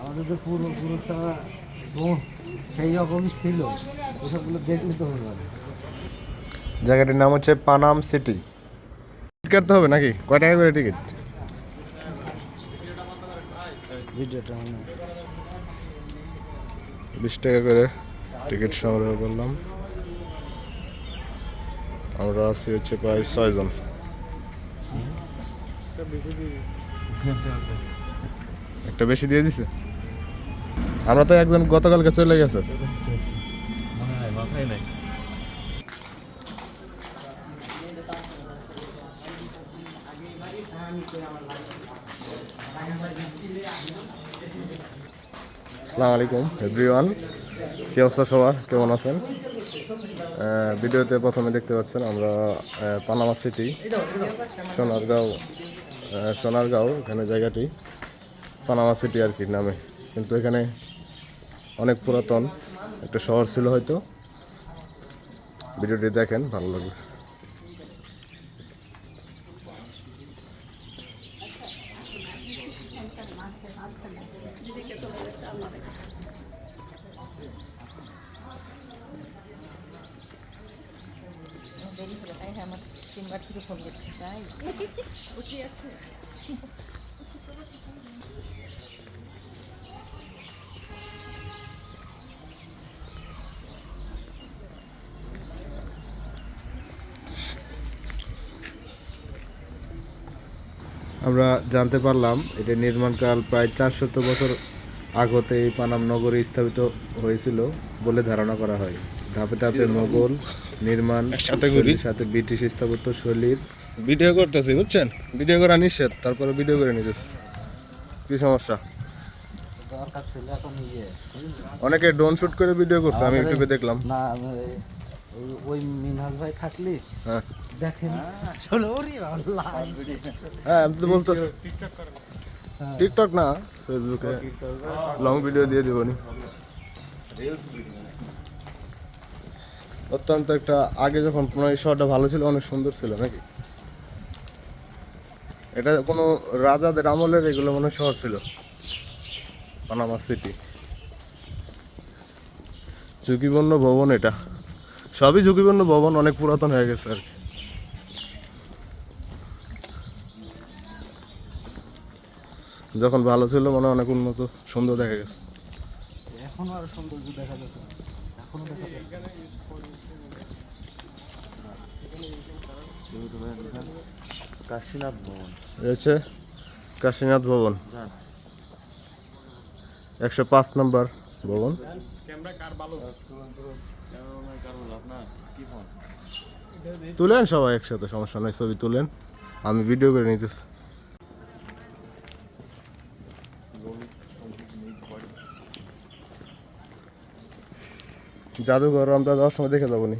আমাদের তো পূর্বপুরুষরা বোন সেই রকমই ছিল। ওসবগুলো দেখলে তো হবে। জায়গাটির নাম হচ্ছে পানাম সিটি। টিকিট কাটতে হবে নাকি? কয় টাকা করে টিকিট? বিশ টাকা করে টিকিট সংগ্রহ করলাম। আমরা আছি হচ্ছে প্রায় ছয়জন। একটা বেশি দিয়ে দিছে। আমরা তো একজন গতকালকে চলে গেছে। আসসালামু আলাইকুম, এভরিওয়ান। কি অবস্থা সবার? কেমন আছেন? ভিডিওতে প্রথমে দেখতে পাচ্ছেন আমরা পানামা সিটি, সোনারগাঁও সোনারগাঁও এখানে জায়গাটি। পানামা সিটি আর কি নামে। কিন্তু এখানে অনেক পুরাতন একটা শহর ছিল হয়তো। ভিডিওটি দেখেন ভালো লাগবে। হ্যাঁ আমার তিনবার থেকে ফোন করছি। তাই? আছে আমরা জানতে পারলাম এটা নির্মাণকাল প্রায় চারশত বছর আগতে এই পানাম নগরে স্থাপিত হয়েছিল বলে ধারণা করা হয়। ধাপে ধাপে মোগল নির্মাণ সাথে ব্রিটিশ স্থাপত্য শৈলীর ভিডিও করতেছি বুঝছেন? ভিডিও করা নিষেধ তারপরে ভিডিও করে নিতেছে। কি সমস্যা? দরকার ছিল এখন ইয়ে। অনেকে ড্রোন শুট করে ভিডিও করছে আমি ইউটিউবে দেখলাম। না ওই মিনহাজ ভাই থাকলি হ্যাঁ। দেখেন। চলো ওরে আল্লাহ। হ্যাঁ আমি তো বলতো টিকটক না ফেসবুকে। লং ভিডিও দিয়ে দেবনি। অত্যন্ত একটা আগে যখন পুনরায় শহরটা ভালো ছিল অনেক সুন্দর ছিল নাকি? এটা কোনো রাজাদের আমলের এগুলো মনে শহর ছিল। পানামা সিটি ঝুঁকিপূর্ণ ভবন এটা। সবই ঝুঁকিপূর্ণ ভবন অনেক পুরাতন হয়ে গেছে আর কি। যখন ভালো ছিল মানে অনেক উন্নত সুন্দর দেখা গেছে। এখনও আরও সৌন্দর্য দেখা যাচ্ছে এখনও দেখা কাশীনাথ ভবন। রয়েছে কাশীনাথ ভবন। একশো পাঁচ নম্বর ভবন। তুলেন সবাই একসাথে, সমস্যা নাই, ছবি তুলেন। আমি ভিডিও করে নিতেছি। জাদুঘর, আমরা যাওয়ার সময় দেখে যাব নি।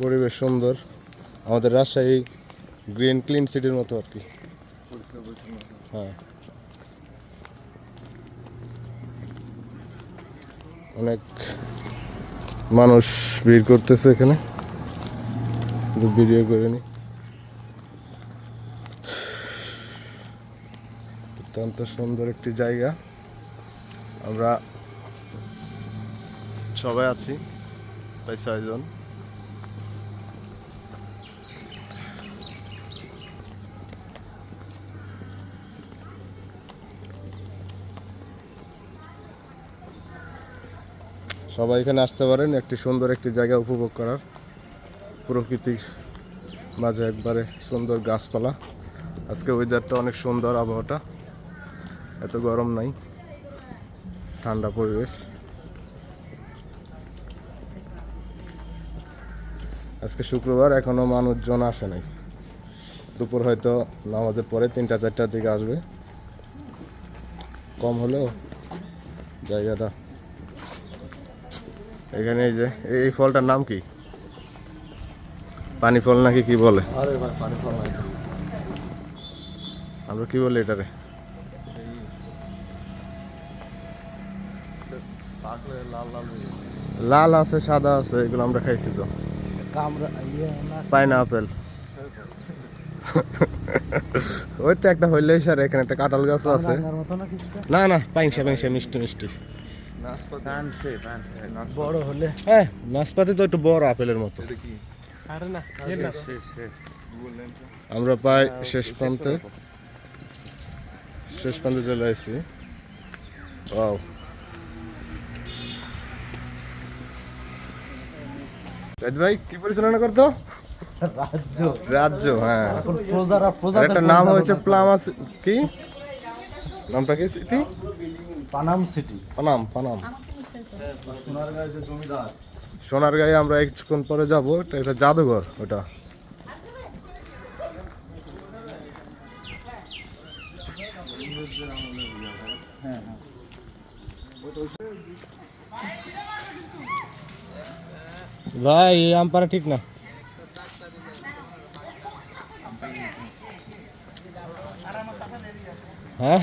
পরিবেশ সুন্দর। আমাদের রাজশাহী গ্রিন ক্লিন সিটির মতো আর কি। হ্যাঁ। অনেক মানুষ ভিড় করতেছে এখানে। ভিডিও করে নি। অত্যন্ত সুন্দর একটি জায়গা। আমরা সবাই আছি, প্রায় ছয়জন। সবাই এখানে আসতে পারেন, একটি সুন্দর একটি জায়গা উপভোগ করার। প্রকৃতির মাঝে একবারে সুন্দর গাছপালা। আজকে ওয়েদারটা অনেক সুন্দর, আবহাওয়াটা এত গরম নাই, ঠান্ডা পরিবেশ। আজকে শুক্রবার, এখনও মানুষজন আসে নাই। দুপুর হয়তো নামাজের পরে তিনটা, চারটার দিকে আসবে। কম হলেও জায়গাটা এখানে এই যে এই- ফলটার নাম কি? পানি ফল নাকি কি বলে? আমরা কি বলি এটারে লাল আছে সাদা আছে এগুলো আমরা খাইছি তো। ইয়ে পাইনা আপেল ওই তো একটা হইলেই স্যার এখানে একটা কাঁঠাল গাছ আছে। না না না পাইনসা পাইনসা মিষ্টি মিষ্টি। বড় হলে? হ্যাঁ নাশপাতি তো একটু বড় আপেলের মতো। আরে না আমরা পাই শেষ প্রান্তে। শেষ প্রান্তে চলে আসছি। জাহিদ ভাই কি পরিচালনা করতো? রাজ্য। রাজ্য হ্যাঁ। প্রজারা আর প্রজাদের একটা নাম হয়েছে। প্লামাস কি? নামটা কি? সিটি? পানাম সিটি। পানাম পানাম। আমাকে মিশাই তো। সোনার গায়ে আমরা কিছুক্ষণ পরে যাব? এটা একটা জাদুঘর ওটা। ভাই আম পারা ঠিক না? হ্যাঁ?